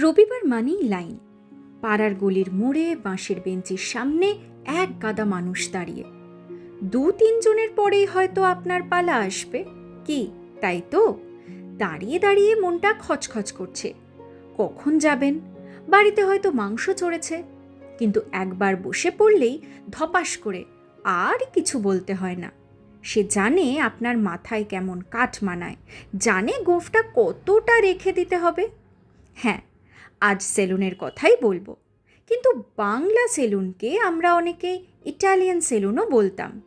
রবিবার মানেই লাইন। পাড়ার গলির মোড়ে, বাঁশের বেঞ্চের সামনে এক গাদা মানুষ দাঁড়িয়ে। দু তিনজনের পরেই হয়তো আপনার পালা আসবে। কি, তাই তো? দাঁড়িয়ে দাঁড়িয়ে মনটা খচখচ করছে। কখন যাবেন? বাড়িতে হয়তো মাংস চড়েছে। কিন্তু একবার বসে পড়লেই ধপাস করে আর কিছু বলতে হয় না। সে জানে আপনার মাথায় কেমন কাঠ মানায়। জানে গোফটা কতটা রেখে দিতে হবে। হ্যাঁ আজ সেলুনের কথাই বলব। কিন্তু বাংলা সেলুনকে আমরা অনেকে ইটালিয়ান সেলুনও বলতাম।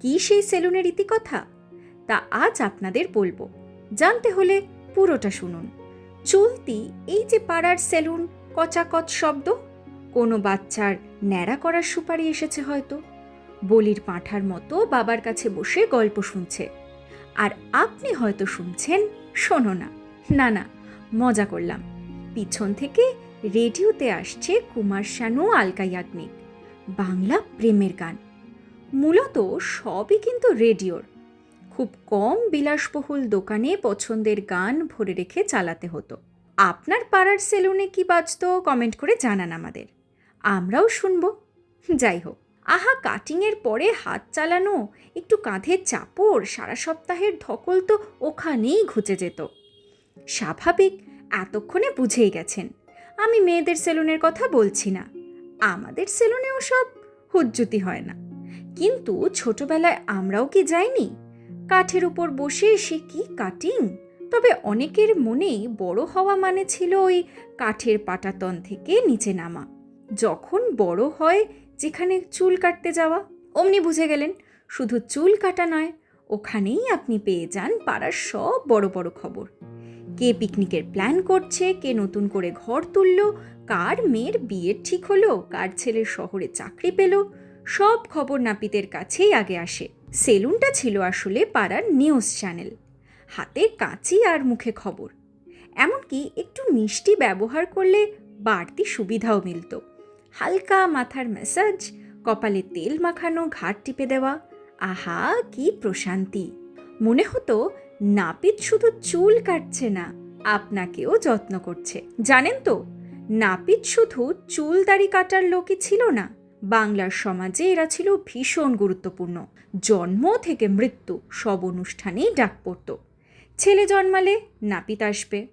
কি সেই সেলুনের ইতিকথা? তা আজ আপনাদের বলব। জানতে হলে পুরোটা শুনুন। চলতি এই যে পাড়ার সেলুন কচাকচ শব্দ, কোনো বাচ্চার ন্যাড়া করার সুপারি এসেছে হয়তো। বলির পাঁঠার মতো বাবার কাছে বসে গল্প শুনছে। আর আপনি হয়তো শুনছেন শোনো না। না না, মজা করলাম। পিছন থেকে রেডিওতে আসছে কুমার শানু আলকা ইয়াগনিক। বাংলা প্রেমের গান। মূলত সবই কিন্তু রেডিওর। খুব কম বিলাসবহুল দোকানে পছন্দের গান ভরে রেখে চালাতে হতো। আপনার পাড়ার সেলুনে কি বাজতো কমেন্ট করে জানান আমাদের। আমরাও শুনব। যাই হোক, আহা কাটিংয়ের পরে হাত চালানো, একটু কাঁধের চাপড়, সারা সপ্তাহের ধকল তো ওখানেই ঘুচে যেত। স্বাভাবিক এতক্ষণে বুঝেই গেছেন। আমি মেয়েদের সেলুনের কথা বলছি না। আমাদের সেলুনেও সব হুজ্জুতি হয় না। কিন্তু ছোটবেলায় আমরাও কি যাইনি? কাঠের উপর বসে সে কি কাটিং? তবে অনেকের মনেই বড় হওয়া মানে ছিল ওই কাঠের পাটাতন থেকে নিচে নামা। যখন বড় হয় যেখানে চুল কাটতে যাওয়া, অমনি বুঝে গেলেন, শুধু চুল কাটা নয়, ওখানেই আপনি পেয়ে যান পাড়ার সব বড় বড় খবর। কে পিকনিকের প্ল্যান করছে, কে নতুন করে ঘর তুলল, কার মেয়ের বিয়ের ঠিক হলো, কার ছেলের শহরে চাকরি পেল, সব খবর নাপিতের কাছেই আগে আসে। সেলুনটা ছিল আসলে পাড়ার নিউজ চ্যানেল। হাতে কাঁচি আর মুখে খবর। এমনকি একটু মিষ্টি ব্যবহার করলে বাড়তি সুবিধাও মিলত। হালকা মাথার ম্যাসাজ, কপালে তেল মাখানো ঘাট টিপে দেওয়া। আহা, কি প্রশান্তি! মনে হতো নাপিত শুধু চুল কাটছে না, আপনাকেও যত্ন করছে। জানেন তো, নাপিত শুধু চুল দাড়ি কাটার লোকই ছিল না, বাংলার সমাজে এরা ছিল ভীষণ গুরুত্বপূর্ণ। জন্ম থেকে মৃত্যু সব অনুষ্ঠানেই ডাক পড়ত। ছেলে জন্মালে নাপিত আসবে,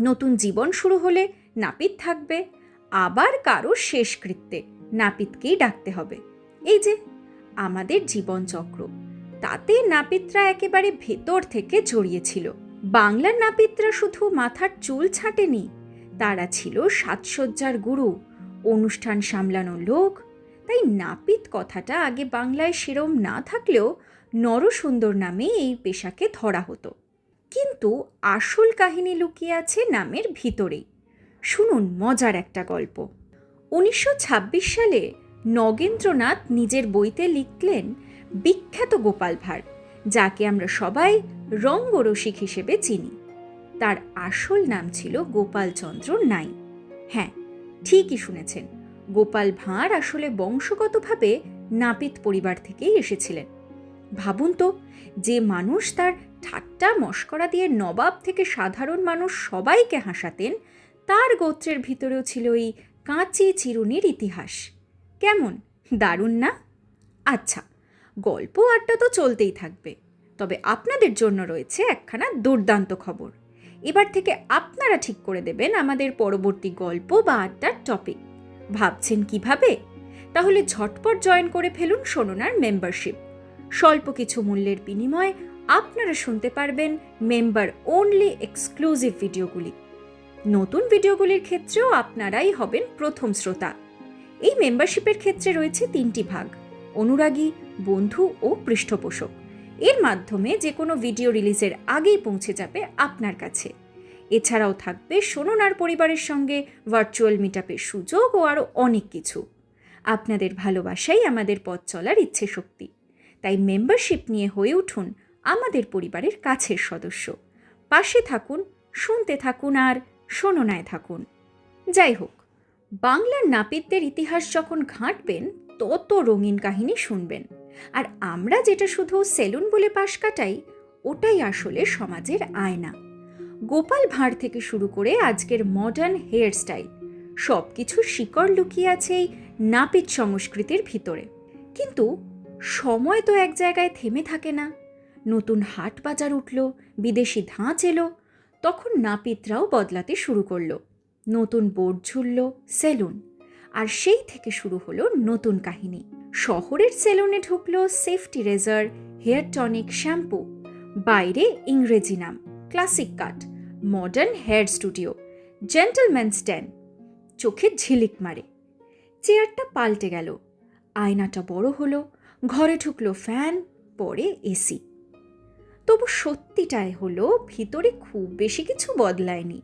নতুন জীবন শুরু হলে নাপিত থাকবে, আবার কারও শেষকৃত্যে নাপিতকেই ডাকতে হবে। এই যে, আমাদের জীবনচক্র। তাতে নাপিতরা একেবারে ভেতর থেকে জড়িয়েছিল বাংলার নাপিতরা শুধু মাথার চুল ছাঁটেনি, তারা ছিল সাজসজ্জার গুরু, অনুষ্ঠান সামলানো লোক। তাই নাপিত কথাটা আগে বাংলায় সেরম না থাকলেও নরসুন্দর নামে এই পেশাকে ধরা হতো। কিন্তু আসল কাহিনী লুকিয়ে আছে নামের ভিতরেই শুনুন মজার একটা গল্প। উনিশশো ছাব্বিশ সালে নগেন্দ্রনাথ নিজের বইতে লিখলেন বিখ্যাত গোপাল ভাঁড়, যাকে আমরা সবাই রঙ্গরসিক হিসেবে চিনি। তার আসল নাম ছিল গোপালচন্দ্র নাই হ্যাঁ ঠিকই শুনেছেন, গোপাল ভাঁড় আসলে বংশগতভাবে নাপিত পরিবার থেকেই এসেছিলেন। ভাবুন তো, যে মানুষ তার ঠাট্টা মস্করা দিয়ে নবাব থেকে সাধারণ মানুষ সবাইকে হাসাতেন, তার গোত্রের ভিতরেও ছিল এই কাঁচি চিরুনির ইতিহাস। কেমন? দারুণ না? আচ্ছা গল্প আড্ডা তো চলতেই থাকবে। তবে আপনাদের জন্য রয়েছে একখানা দুর্দান্ত খবর। এবার থেকে আপনারা ঠিক করে দেবেন আমাদের পরবর্তী গল্প বা আড্ডার টপিক ভাবছেন কীভাবে? তাহলে ঝটপট জয়েন করে ফেলুন সোননার মেম্বারশিপ স্বল্প কিছু মূল্যের বিনিময়ে আপনারা শুনতে পারবেন মেম্বার ওনলি এক্সক্লুসিভ ভিডিওগুলি নতুন ভিডিওগুলির ক্ষেত্রেও আপনারাই হবেন প্রথম শ্রোতা। এই মেম্বারশিপের ক্ষেত্রে রয়েছে তিনটি ভাগ। অনুরাগী বন্ধু ও পৃষ্ঠপোষক। এর মাধ্যমে যে কোনো ভিডিও রিলিজের আগেই পৌঁছে যাবে আপনার কাছে। এছাড়াও থাকবে সোননার পরিবারের সঙ্গে ভার্চুয়াল মিটআপের সুযোগ ও আরও অনেক কিছু। আপনাদের ভালোবাসাই আমাদের পথ চলার ইচ্ছে শক্তি। তাই মেম্বারশিপ নিয়ে হয়ে উঠুন আমাদের পরিবারের কাছের সদস্য। পাশে থাকুন, শুনতে থাকুন আর শোননায় থাকুন। যাই হোক, বাংলার নাপিতদের ইতিহাস যখন ঘাঁটবেন, তত রঙিন কাহিনী শুনবেন। আর আমরা যেটা শুধু সেলুন বলে পাশ কাটাই, ওটাই আসলে সমাজের আয়না। গোপাল ভাঁড় থেকে শুরু করে আজকের মডার্ন হেয়ার স্টাইল সব কিছুর শিকড় লুকিয়ে আছে এই নাপিত সংস্কৃতির ভিতরে। কিন্তু সময় তো এক জায়গায় থেমে থাকে না। নতুন হাট বাজার উঠল, বিদেশি ধাঁচ এলো, তখন নাপিতরাও বদলাতে শুরু করল। নতুন বোর্ড ঝুলল, সেলুন। আর সেই থেকে শুরু হলো নতুন কাহিনী। শহরের সেলুনে ঢুকলো safety razor hair tonic shampoo বাইরে ইংরেজি নাম classic cut modern hair studio gentleman stand চোখে ঝিলিক মারে। চেয়ারটা পাল্টে গেল, আয়নাটা বড় হলো, ঘরে ঢুকলো ফ্যান পরে এসি তবু সত্যিটাই হলো, ভিতরে খুব বেশি কিছু বদলায়নি।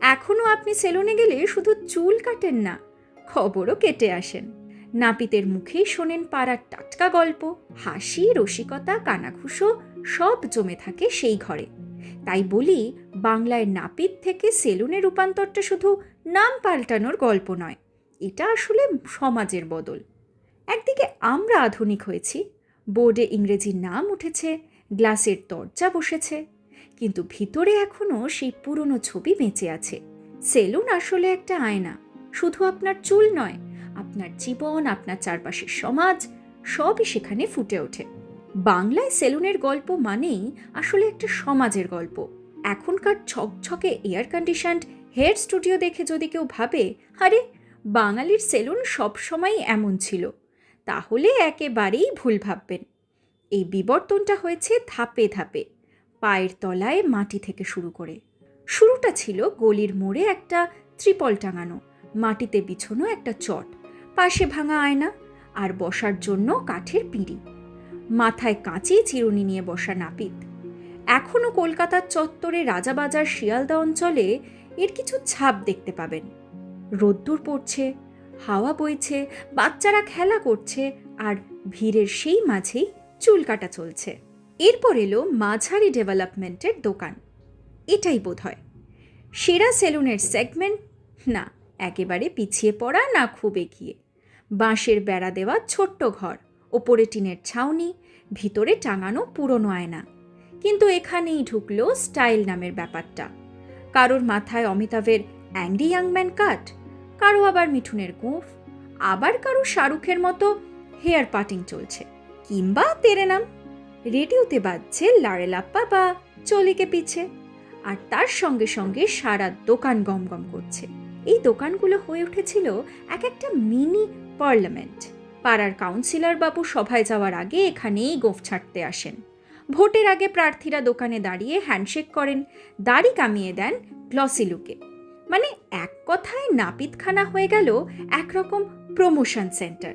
এখনও আপনি সেলুনে গেলে শুধু চুল কাটেন না, খবরও কেটে আসেন। নাপিতের মুখেই শোনেন পাড়ার টাটকা গল্প, হাসি, রসিকতা, কানাঘুষো, সব জমে থাকে সেই ঘরে। তাই বলি, বাংলায় নাপিত থেকে সেলুনে রূপান্তরটা শুধু নাম পাল্টানোর গল্প নয়, এটা আসলে সমাজের বদল। একদিকে আমরা আধুনিক হয়েছি, বোর্ডে ইংরেজি নাম উঠেছে, গ্লাসের দরজা বসেছে, কিন্তু ভিতরে এখনও সেই পুরনো ছবি বেঁচে আছে। সেলুন আসলে একটা আয়না, শুধু আপনার চুল নয় আপনার জীবন, আপনার চারপাশের সমাজ, সবই সেখানে ফুটে ওঠে। বাংলায় সেলুনের গল্প মানেই আসলে একটা সমাজের গল্প। এখনকার ছকছকে এয়ার কন্ডিশনড হেয়ার স্টুডিও দেখে যদি কেউ ভাবে, আরে, বাঙালির সেলুন সবসময়ই এমন ছিল, তাহলে একেবারেই ভুল ভাববেন। এই বিবর্তনটা হয়েছে ধাপে ধাপে, পায়ের তলায় মাটি থেকে শুরু করে। শুরুটা ছিল গলির মোড়ে একটা ত্রিপল টাঙানো, মাটিতে বিছানো একটা চট। পাশে ভাঙা আয়না আর বসার জন্য কাঠের পিঁড়ি। মাথায় কাঁচি চিরুনি নিয়ে বসা নাপিত। এখনও কলকাতার চত্বরে রাজাবাজার শিয়ালদা অঞ্চলে এর কিছু ছাপ দেখতে পাবেন। রোদ্দুর পড়ছে, হাওয়া বইছে, বাচ্চারা খেলা করছে আর ভিড়ের সেই মাঝেই চুল কাটা চলছে। এরপর এলো মাঝারি ডেভেলপমেন্টের দোকান। এটাই বোধ হয় সেরা সেলুনের সেগমেন্ট না, একেবারে পিছিয়ে পড়া না খুব এগিয়ে। বাঁশের বেড়া দেওয়া ছোট্ট ঘর, ওপরে টিনের ছাউনি, ভিতরে টাঙানো পুরনো আয়না। কিন্তু এখানেই ঢুকলো স্টাইল নামের ব্যাপারটা। কারোর মাথায় অমিতাভের অ্যাংরি ইয়াংম্যান কাট কারও আবার মিঠুনের গোঁফ আবার কারও শাহরুখের মতো হেয়ার পাটিং চলছে, কিংবা তেরে নাম। রেডিওতে বাজছে লাড়েলাপ্পা বা চলিকে পিছে, আর তার সঙ্গে সঙ্গে সারা দোকান গমগম করছে। এই দোকানগুলো হয়ে উঠেছিল এক একটা মিনি পার্লামেন্ট। পাড়ার কাউন্সিলর বাবু সভায় যাওয়ার আগে এখানেই গোফ ছাড়তে আসেন। ভোটের আগে প্রার্থীরা দোকানে দাঁড়িয়ে হ্যান্ডশেক করেন, দাড়ি কামিয়ে দেন গ্লসি লুকে। মানে এক কথায় নাপিতখানা হয়ে গেল একরকম প্রমোশন সেন্টার।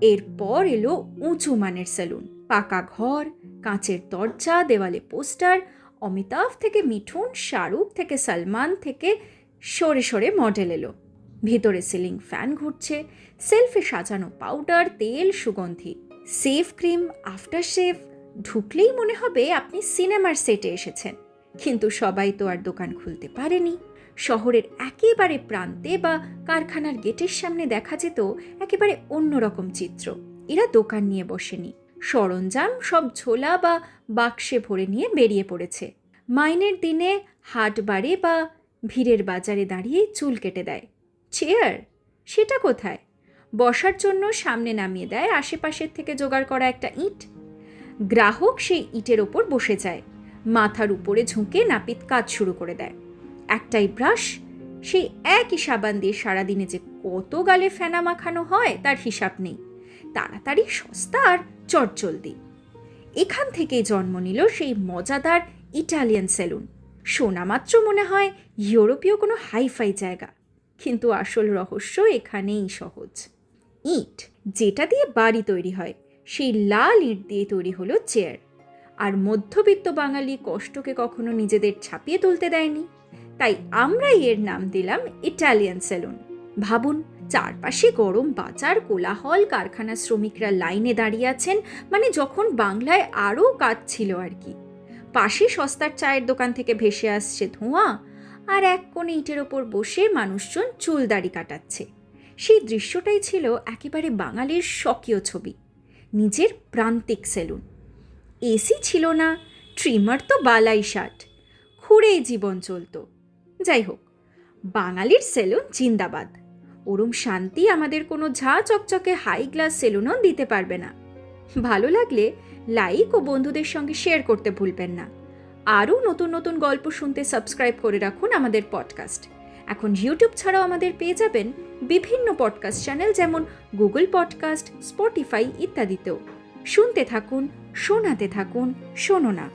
এরপর এলো উঁচু মানের সেলুন, পাকা ঘর, কাঁচের দরজা, দেওয়ালে পোস্টার, অমিতাভ থেকে মিঠুন, শাহরুখ থেকে সলমান থেকে সরে সরে মডেল এলো। ভেতরে সিলিং ফ্যান ঘুরছে, সেলফে সাজানো পাউডার, তেল, সুগন্ধি। সেফ ক্রিম, আফটার শেভ ঢুকলেই মনে হবে আপনি সিনেমার সেটে এসেছেন। কিন্তু সবাই তো আর দোকান খুলতে পারেনি। শহরের একেবারে প্রান্তে বা কারখানার গেটের সামনে দেখা যেত একেবারে অন্যরকম চিত্র। এরা দোকান নিয়ে বসেনি। সরঞ্জাম সব ঝোলা বা বাক্সে ভরে নিয়ে বেরিয়ে পড়েছে। মাইনের দিনে হাট বাড়ে বা ভিড়ের বাজারে দাঁড়িয়ে চুল কেটে দেয়। চেয়ার? সেটা কোথায়? বসার জন্য সামনে নামিয়ে দেয় আশেপাশের থেকে জোগাড় করা একটা ইট। গ্রাহক সেই ইটের ওপর বসে যায়। মাথার উপরে ঝুঁকে নাপিত কাজ শুরু করে দেয়। একটাই ব্রাশ, সেই একই সাবান দিয়ে সারাদিনে যে কত গালে ফেনা মাখানো হয় তার হিসাব নেই। তাড়াতাড়ি সস্তা আর চটজলদি। এখান থেকেই জন্ম নিল সেই মজাদার ইটালিয়ান সেলুন। শোনা মাত্র মনে হয় ইউরোপীয় কোনো হাইফাই জায়গা। কিন্তু আসল রহস্য এখানেই সহজ। ইট, যেটা দিয়ে বাড়ি তৈরি হয়, সেই লাল ইট দিয়ে তৈরি হলো চেয়ার। আর মধ্যবিত্ত বাঙালি কষ্টকে কখনো নিজেদের ছাপিয়ে তুলতে দেয়নি। তাই আমরাই এর নাম দিলাম ইটালিয়ান সেলুন। ভাবুন, চারপাশে গরম বাজার, কোলাহল কারখানা শ্রমিকরা লাইনে দাঁড়িয়ে আছেন মানে যখন বাংলায় আরও কাজ ছিল আর কি। পাশে সস্তার চায়ের দোকান থেকে ভেসে আসছে ধোঁয়া আর এক কোণে ইটের ওপর বসে মানুষজন চুল দাড়ি কাটাচ্ছে। সেই দৃশ্যটাই ছিল একেবারে বাঙালির স্বকীয় ছবি, নিজের প্রান্তিক সেলুন। এসি ছিল না, ট্রিমার তো বালাই শার্ট, খুঁড়েই জীবন চলতো। যাই হোক, বাঙালির সেলুন জিন্দাবাদ। ওরম শান্তি আমাদের কোনো ঝা চকচকে হাই গ্লাস সেলুনও দিতে পারবে না। ভালো লাগলে লাইক ও বন্ধুদের সঙ্গে শেয়ার করতে ভুলবেন না। আরও নতুন নতুন গল্প শুনতে সাবস্ক্রাইব করে রাখুন আমাদের পডকাস্ট। এখন ইউটিউব ছাড়াও আমাদের পেয়ে যাবেন বিভিন্ন পডকাস্ট চ্যানেল যেমন গুগল পডকাস্ট, স্পটিফাই ইত্যাদিতেও। শুনতে থাকুন, শোনাতে থাকুন, শোনো না।